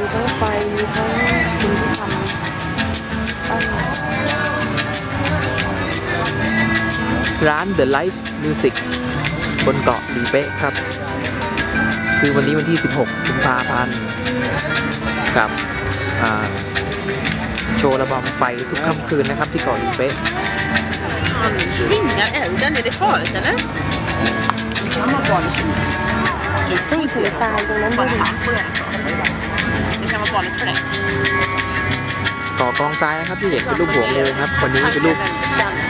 มีทั้งไฟมีทั้งสิ่งที่ทำตั้งร้าน The Life Music บนเกาะลีเป๊ะครับ คือวันนี้วันที่ 16กุมภาพันธ์กับโชว์ระบำไฟทุกค่ำคืนนะครับที่เกาะลีเป๊ะ Han svingar elden, är det farligt eller? ซึ่งถือทรายตรงนั้นดูดิ Det kan vara farligt för dig. ก่อกองทรายนะครับที่เห็นเป็นรูปหัวงูครับวันนี้เป็นรูป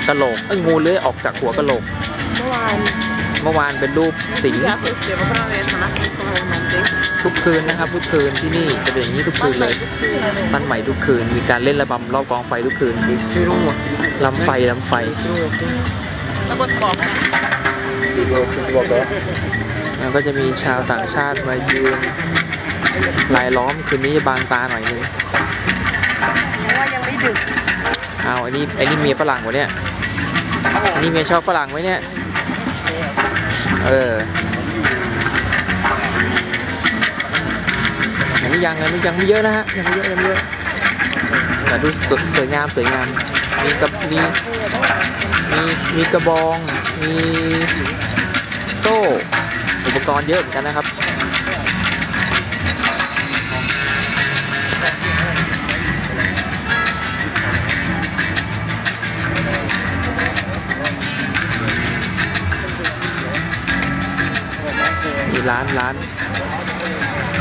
กระโหลกเอ้ยงูเลื้อยออกจากหัวกระโหลก เมื่อวานเมื่อวานเป็นรูปสิงห์ Jag får uppleva på de resorna, jag kommer ihåg någonting. ทุกคืนนะครับ ทุกคืนที่นี่จะเป็นอย่างนี้ทุกคืนเลยตั้นใหม่ทุกคืนมีการเล่นระบำรอบกองไฟทุกคืนลำไฟลำไฟ Jag går tillbaka. แล้วก็จะมีชาวต่างชาติมายืน ลายล้อมคืนนี้จะบางตาหน่อยนึงเพราะว่ายังไม่ดึกเอาไอ้นี่ไอ้นี่เมียฝรั่งวะเนี่ยอันนี้เมียชอบฝรั่งไหมเนี่ย เออยังไม่ยังยังไม่ยังไม่เยอะนะฮะยังไม่เยอะยังไม่เยอะแต่ดูสวยสวยงามสวยงาม มีกับมีมีมีกระบอง มีโซ่ อุปกรณ์เยอะเหมือนกันนะครับ มีร้านร้าน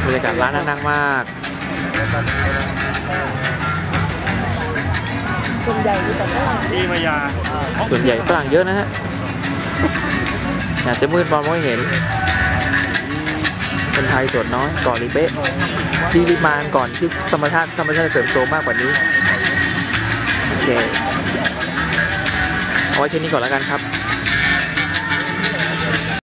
บรรยากาศร้านน่านั่งมากส่วนใหญ่มีแต่ฝรั่งที่มายาส่วนใหญ่ฝรั่งเยอะนะฮะอยากจะมืดมองไม่เห็น คนไทยส่วนน้อยเก่อนรีเป๊ะที่ริมานก่อนที่ธรรมชาติธรรมชาติเสริมโซมมากกว่านี้ โอเคเอาไว้เช่นนี้ก่อนแล้วกันครับ